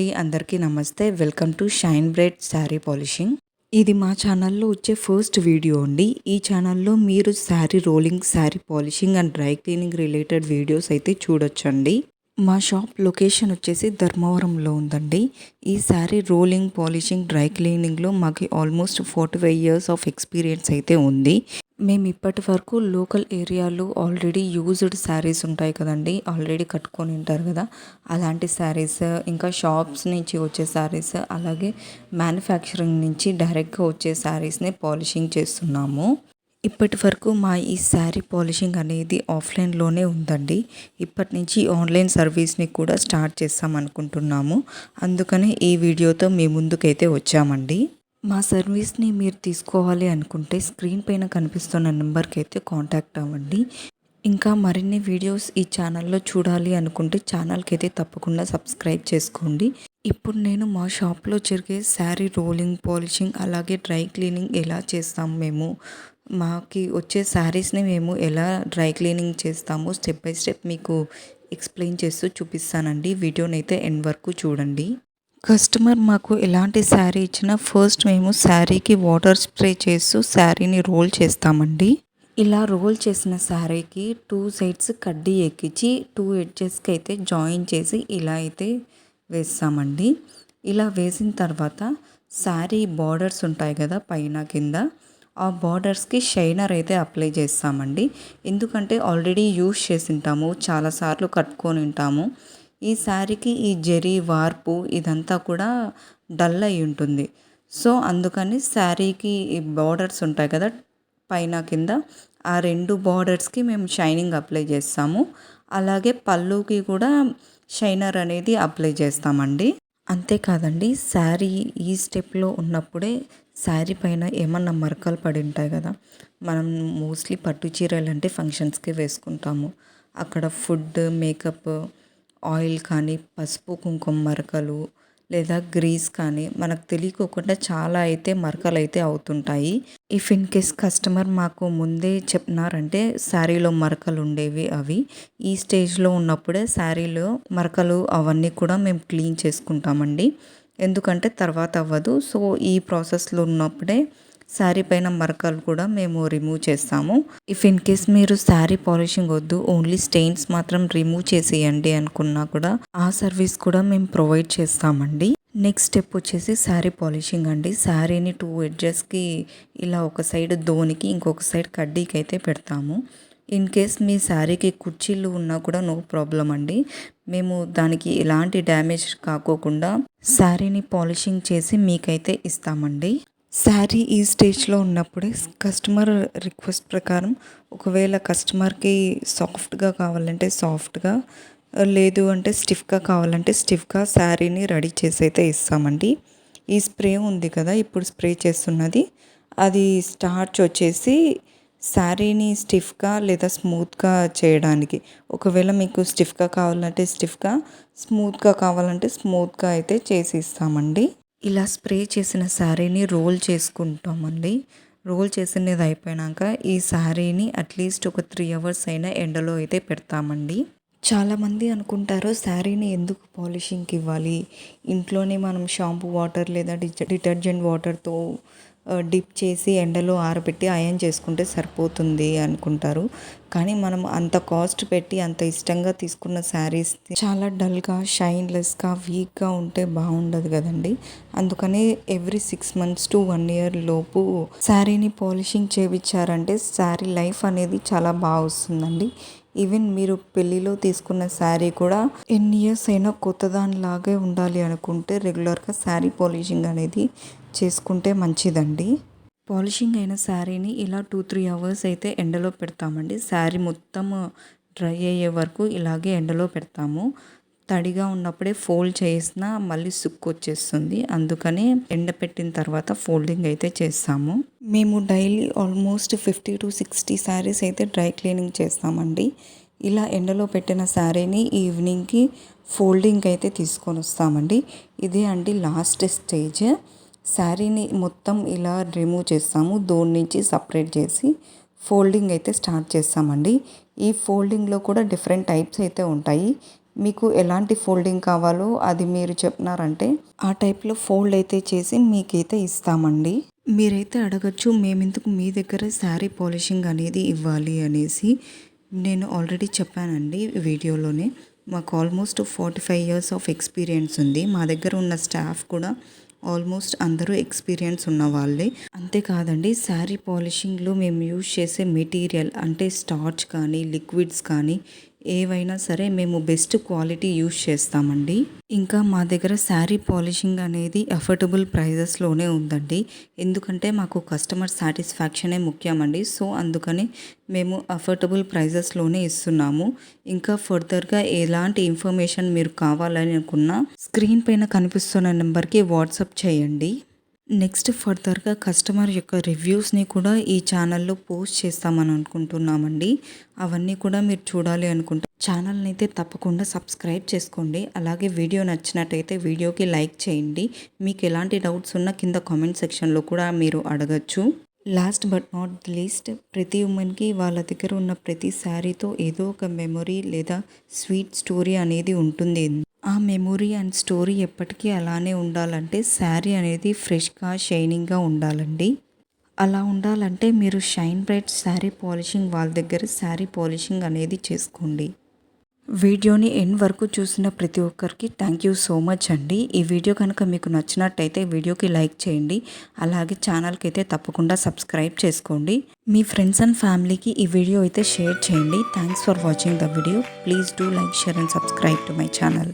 అండి అందరికీ నమస్తే. Welcome to shine bright sari polishing. ఇది మా ఛానల్లో వచ్చే ఫస్ట్ వీడియో అండి. ఈ ఛానల్లో మీరు sari rolling sari polishing and dry cleaning related videos అయితే చూడొచ్చండి. మా షాప్ లొకేషన్ వచ్చేసి ధర్మవరంలో ఉందండి. ఈ శారీ రోలింగ్ పాలిషింగ్ డ్రై క్లీనింగ్లో మాకు almost forty five years of experience అయితే ఉంది. మేము ఇప్పటి వరకు లోకల్ ఏరియాలో ఆల్రెడీ యూజ్డ్ శారీస్ ఉంటాయి కదండి. ఆల్రెడీ కట్టుకొని ఉంటారు కదా. అలాంటి శారీస్ ఇంకా షాప్స్ నుంచి వచ్చే శారీస్ అలాగే మ్యానుఫ్యాక్చరింగ్ నుంచి డైరెక్ట్గా వచ్చే శారీస్ని పాలిషింగ్ చేస్తున్నాము. ఇప్పటి వరకు మా ఈ శారీ పాలిషింగ్ అనేది ఆఫ్లైన్లోనే ఉందండి. ఇప్పటి నుంచి ఆన్లైన్ సర్వీస్ని కూడా స్టార్ట్ చేస్తాం అనుకుంటున్నాము అందుకనే ఈ వీడియోతో మీ ముందుకైతే వచ్చామండి. మా సర్వీస్ని మీరు తీసుకోవాలి అనుకుంటే స్క్రీన్ పైన కనిపిస్తున్న నెంబర్కి అయితే కాంటాక్ట్ అవ్వండి. ఇంకా మరిన్ని వీడియోస్ ఈ ఛానల్లో చూడాలి అనుకుంటే ఛానల్కి అయితే తప్పకుండా సబ్స్క్రైబ్ చేసుకోండి. ఇప్పుడు నేను మా షాప్లో జరిగే శారీ రోలింగ్ పాలిషింగ్ అలాగే డ్రై క్లీనింగ్ ఎలా చేస్తాం మేము మాకి వచ్చే శారీస్ని మేము ఎలా డ్రై క్లీనింగ్ చేస్తామో స్టెప్ బై స్టెప్ మీకు ఎక్స్ప్లెయిన్ చేస్తూ చూపిస్తానండి. వీడియోని అయితే ఎండ్ వరకు చూడండి. కస్టమర్ మాకు ఎలాంటి శారీ ఇచ్చినా ఫస్ట్ మేము శారీకి వాటర్ స్ప్రే చేస్తూ శారీని రోల్ చేస్తామండి. ఇలా రోల్ చేసిన శారీకి టూ సైడ్స్ కడ్డీ ఎక్కించి టూ ఎడ్జెస్కి అయితే జాయిన్ చేసి ఇలా అయితే వేస్తామండి. ఇలా వేసిన తర్వాత శారీ బార్డర్స్ ఉంటాయి కదా పైన కింద ఆ బార్డర్స్కి షైనర్ అయితే అప్లై చేస్తామండి. ఎందుకంటే ఆల్రెడీ యూస్ చేసి ఉంటాము చాలాసార్లు కట్టుకొని ఉంటాము. ఈ శారీకి ఈ జరీ వార్పు ఇదంతా కూడా డల్ అయి ఉంటుంది. సో అందుకని శారీకి ఈ బార్డర్స్ ఉంటాయి కదా పైన కింద ఆ రెండు బార్డర్స్కి మేము షైనింగ్ అప్లై చేస్తాము. అలాగే పళ్ళుకి కూడా షైనర్ అనేది అప్లై చేస్తామండి. అంతేకాదండి శారీ ఈ స్టెప్లో ఉన్నప్పుడే శారీ పైన ఏమన్నా మరకలు పడి ఉంటాయి కదా మనం మోస్ట్లీ పట్టు చీరలు అంటే ఫంక్షన్స్కి వేసుకుంటాము. అక్కడ ఫుడ్ మేకప్ ఆయిల్ కానీ పసుపు కుంకుమ మరకలు లేదా గ్రీస్ కానీ మనకు తెలియకోకుండా చాలా అయితే మరకలు అయితే అవుతుంటాయి. ఇఫ్ ఇన్ కేస్ కస్టమర్ మాకు ముందే చెప్పినారంటే శారీలో మరకలు ఉండేవి అవి. ఈ స్టేజ్లో ఉన్నప్పుడే శారీలో మరకలు అవన్నీ కూడా మేము క్లీన్ చేసుకుంటామండి. ఎందుకంటే తర్వాత అవ్వదు. సో ఈ ప్రాసెస్లో ఉన్నప్పుడే శారీ పైన మరకలు కూడా మేము రిమూవ్ చేస్తాము. ఇఫ్ ఇన్ కేస్ మీరు శారీ పాలిషింగ్ వద్దు ఓన్లీ స్టెయిన్స్ మాత్రం రిమూవ్ చేసేయండి అనుకున్నా కూడా ఆ సర్వీస్ కూడా మేము ప్రొవైడ్ చేస్తామండి. నెక్స్ట్ స్టెప్ వచ్చేసి శారీ పాలిషింగ్ అండి. శారీని టూ ఎడ్జెస్కి ఇలా ఒక సైడ్ దోనికి ఇంకొక సైడ్ కడ్డీకి అయితే పెడతాము. ఇన్ కేస్ మీ శారీకి కుర్చీలు ఉన్నా కూడా నో ప్రాబ్లం అండి. మేము దానికి ఎలాంటి డ్యామేజ్ కాకోకుండా శారీని పాలిషింగ్ చేసి మీకైతే ఇస్తామండి. శారీ ఈ స్టేజ్లో ఉన్నప్పుడే కస్టమర్ రిక్వెస్ట్ ప్రకారం ఒకవేళ కస్టమర్కి సాఫ్ట్గా కావాలంటే సాఫ్ట్గా లేదు అంటే స్టిఫ్గా కావాలంటే స్టిఫ్గా శారీని రెడీ చేసి అయితే ఇస్తామండి. ఈ స్ప్రే ఉంది కదా ఇప్పుడు స్ప్రే చేస్తున్నది. అది స్టార్చ్ వచ్చేసి శారీని స్టిఫ్గా లేదా స్మూత్గా చేయడానికి. ఒకవేళ మీకు స్టిఫ్గా కావాలంటే స్టిఫ్గా స్మూత్గా కావాలంటే స్మూత్గా అయితే చేసి ఇస్తామండి. ఇలా స్ప్రే చేసిన శారీని రోల్ చేసుకుంటామండి. రోల్ చేసినది అయిపోయినాక ఈ శారీని అట్లీస్ట్ ఒక త్రీ అవర్స్ అయినా ఎండలో అయితే పెడతామండి. చాలామంది అనుకుంటారు శారీని ఎందుకు పాలిషింగ్కి ఇవ్వాలి? ఇంట్లోనే మనం షాంపూ వాటర్ లేదా డిటర్జెంట్ వాటర్తో డిప్ చేసి ఎండలో ఆరబెట్టి అయన్ చేసుకుంటే సరిపోతుంది అనుకుంటారు. కానీ మనం అంత కాస్ట్ పెట్టి అంత ఇష్టంగా తీసుకున్న శారీస్ చాలా డల్గా షైన్లెస్గా వీక్గా ఉంటే బాగుండదు కదండి. అందుకని every six months to one year లోపు శారీని పాలిషింగ్ చేయించారంటే శారీ లైఫ్ అనేది చాలా బాగా వస్తుందండి. ఈవెన్ మీరు పెళ్ళిలో తీసుకున్న శారీ కూడా ఎన్ని ఇయర్స్ అయినా కొత్త దానిలాగే ఉండాలి అనుకుంటే రెగ్యులర్గా శారీ పాలిషింగ్ అనేది చేసుకుంటే మంచిదండి. పాలిషింగ్ అయిన శారీని ఇలా టూ త్రీ అవర్స్ అయితే ఎండలో పెడతామండి. శారీ మొత్తం డ్రై అయ్యే వరకు ఇలాగే ఎండలో పెడతాము. తడిగా ఉన్నప్పుడే ఫోల్డ్ చేసినా మళ్ళీ సుక్కు వచ్చేస్తుంది. అందుకని ఎండపెట్టిన తర్వాత ఫోల్డింగ్ అయితే చేస్తాము. మేము daily almost fifty to sixty saris అయితే డ్రై క్లీనింగ్ చేస్తామండి. ఇలా ఎండలో పెట్టిన శారీని ఈవినింగ్కి ఫోల్డింగ్ అయితే తీసుకొని వస్తామండి. ఇదే అండి లాస్ట్ స్టేజ్. శారీని మొత్తం ఇలా రిమూవ్ చేస్తాము. దోని నుంచి సపరేట్ చేసి ఫోల్డింగ్ అయితే స్టార్ట్ చేస్తామండి. ఈ ఫోల్డింగ్లో కూడా డిఫరెంట్ టైప్స్ అయితే ఉంటాయి. మీకు ఎలాంటి ఫోల్డింగ్ కావాలో అది మీరు చెప్పినారంటే ఆ టైప్లో ఫోల్డ్ అయితే చేసి మీకైతే ఇస్తామండి. మీరైతే అడగచ్చు మేమెందుకు మీ దగ్గర శారీ పాలిషింగ్ అనేది ఇవ్వాలి అనేసి నేను ఆల్రెడీ చెప్పానండి వీడియోలోనే. మాకు almost forty five years of experience ఉంది. మా దగ్గర ఉన్న స్టాఫ్ కూడా ఆల్మోస్ట్ అందరూ ఎక్స్పీరియన్స్ ఉన్న వాళ్ళే. అంతేకాదండి శారీ పాలిషింగ్లో మేము యూజ్ చేసే మెటీరియల్ అంటే స్టార్చ్ కానీ లిక్విడ్స్ కానీ ఏవైనా సరే మేము బెస్ట్ క్వాలిటీ యూస్ చేస్తామండి. ఇంకా మా దగ్గర శారీ పాలిషింగ్ అనేది అఫోర్డబుల్ ప్రైజెస్లోనే ఉందండి. ఎందుకంటే మాకు కస్టమర్ సాటిస్ఫాక్షనే ముఖ్యమండి. సో అందుకని మేము అఫోర్డబుల్ ప్రైజెస్లోనే ఇస్తున్నాము. ఇంకా ఫర్దర్గా ఎలాంటి ఇన్ఫర్మేషన్ మీరు కావాలని అనుకున్నా స్క్రీన్ పైన కనిపిస్తున్న నెంబర్కి వాట్సాప్ చేయండి. నెక్స్ట్ ఫర్దర్గా కస్టమర్ యొక్క రివ్యూస్ని కూడా ఈ ఛానల్లో పోస్ట్ చేస్తామని అనుకుంటున్నామండి. అవన్నీ కూడా మీరు చూడాలి అనుకుంటే ఛానల్ని అయితే తప్పకుండా సబ్స్క్రైబ్ చేసుకోండి. అలాగే వీడియో నచ్చినట్టయితే వీడియోకి లైక్ చేయండి. మీకు ఎలాంటి డౌట్స్ ఉన్నా కింద కామెంట్ సెక్షన్లో కూడా మీరు అడగచ్చు. Last but not the least ప్రతి ఉమెన్కి వాళ్ళ దగ్గర ఉన్న ప్రతి శారీతో ఏదో ఒక మెమొరీ లేదా స్వీట్ స్టోరీ అనేది ఉంటుంది. మెమొరీ అండ్ స్టోరీ ఎప్పటికీ అలానే ఉండాలంటే శారీ అనేది ఫ్రెష్గా షైనింగ్గా ఉండాలండి. అలా ఉండాలంటే మీరు షైన్ బ్రైట్ శారీ పాలిషింగ్ వాళ్ళ దగ్గర శారీ పాలిషింగ్ అనేది చేసుకోండి. వీడియోని ఎండ్ వరకు చూసిన ప్రతి ఒక్కరికి థ్యాంక్ యూ సో మచ్ అండి. ఈ వీడియో కనుక మీకు నచ్చినట్టయితే వీడియోకి లైక్ చేయండి. అలాగే ఛానల్కి అయితే తప్పకుండా సబ్స్క్రైబ్ చేసుకోండి. మీ ఫ్రెండ్స్ అండ్ ఫ్యామిలీకి ఈ వీడియో అయితే షేర్ చేయండి. Thanks for watching the video. Please do like share and subscribe to my channel.